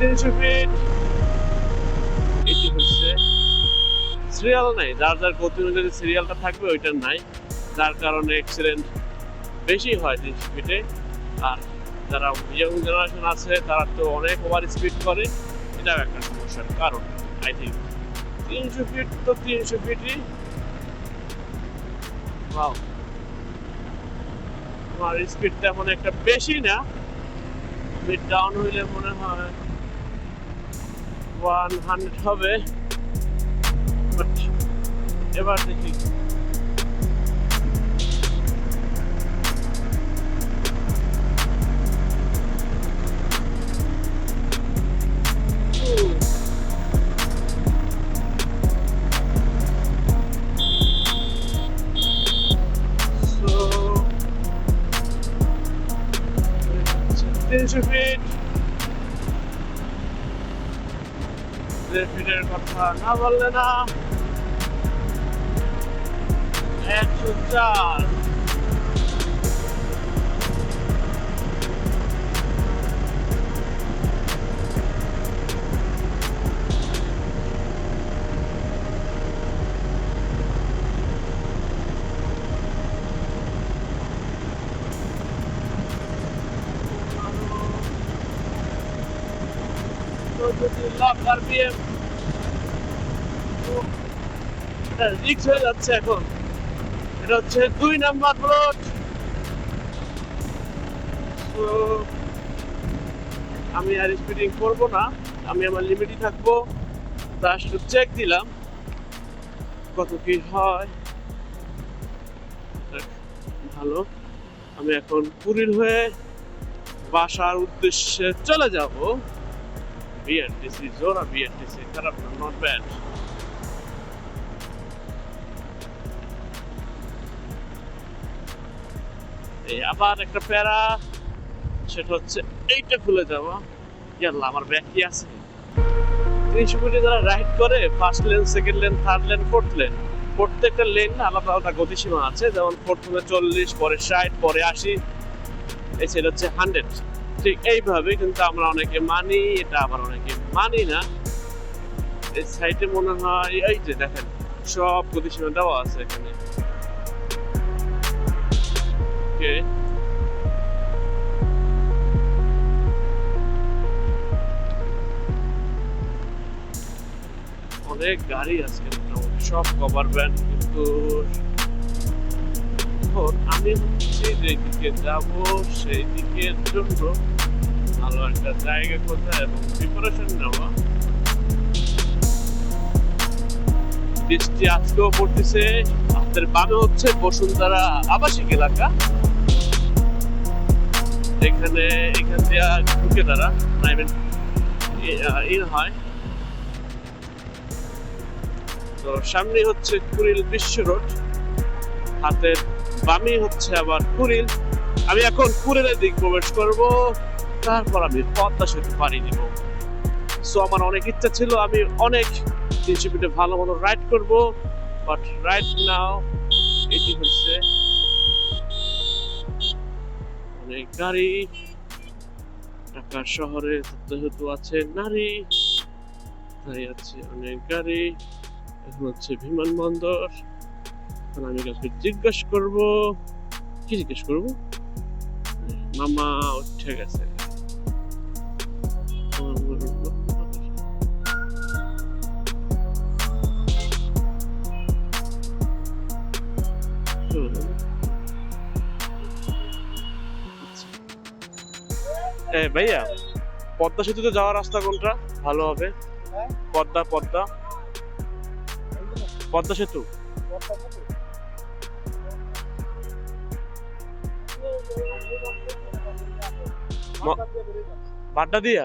তিনশো ফিট হচ্ছে সিরিয়াল নাই যার যার গতি অনুযায়ী সিরিয়ালটা থাকবে ওইটার নাই যার কারণে অ্যাক্সিডেন্ট বেশি হয় তিনশো ফিটে আর যারা ইয়ং জেনারেশন আছে তারা তো অনেক ওভার স্পিড করে এটাও একটা সমস্যার কারণ আই থিঙ্ক তিনশো ফিট তো তিনশো ফিটই ওয়াও আমার স্পিড তেমন একটা বেশি না স্পিড ডাউন হইলে মনে হয় ওয়ান হান্ড্রেড হবে বাট এবার দেখি So, ফিটের কথা না বললে না। একশো চার। হচ্ছে দুই নাম্বার আমি আর স্পিডিং করব না আমি আমার লিমিটই থাকব শুধু চেক দিলাম কত কি হয় ভালো। আমি এখন পুরীর হয়ে বাসার উদ্দেশ্যে চলে যাব। বিএনটিসি জোড়া বিএনটিসি খারাপ না নট ব্যাড এই আবার একটা প্যারা, সেটা হচ্ছে এইটা খুলে যাওয়া ইয়াল্লা, আমার ব্যাগ কি আছে? তিনশো কোটি যারা রাইড করে first lane second lane third lane fourth lane প্রত্যেকটা লেন আলাদা আলাদা গতিসীমা আছে, যেমন প্রথমে চল্লিশ, পরে ষাট, পরে আশি সেটা হচ্ছে হান্ড্রেড ঠিক এইভাবে কিন্তু আমরা অনেকে মানি, এটা আবার অনেকে মানি না। এই সাইটে মনে হয়, এই যে দেখেন, সব গতিসীমা দেওয়া আছে এখানে। অনেক গাড়ি মোটামুটি, সব কভার ব্যান্ড কিন্তু এখন আমি হচ্ছে যেদিকে যাব সেই দিকের জন্য ভালো একটা জায়গা কোথায় এবং প্রিপারেশন নেওয়া। বৃষ্টি আজকেও পড়তেছে আমাদের বামে হচ্ছে বসুন্ধরা আবাসিক এলাকা। এখানে এখান দিয়ে ঢুকে তারা ইন হয়। তো সামনে হচ্ছে কুড়িল বিশ্ব রোড। হাতের বামে হচ্ছে আবার কুড়িল আমি এখন কুড়িলের দিক প্রবেশ করব। তারপর আমি পদ্মা সেতু পাড়ি দিব। সো আমার অনেক ইচ্ছা ছিল, আমি অনেক তিনশো ভালো মতো রাইড করব। বাট রাইট নাও এটি হচ্ছে অনেক গাড়ি। ঢাকা শহরে যেহেতু আছে নারী, তাই আছে অনেক গাড়ি। এখন হচ্ছে বিমানবন্দর। এখন আমি কাউকে জিজ্ঞেস করব। কি জিজ্ঞেস করব? মামা উঠে গেছে। এ ভাইয়া পদ্মা সেতুতে যাওয়ার রাস্তা কোনটা? ভালো হবে। পদ্মা পদ্মা। পদ্মা সেতু? বাড্ডা দিয়া?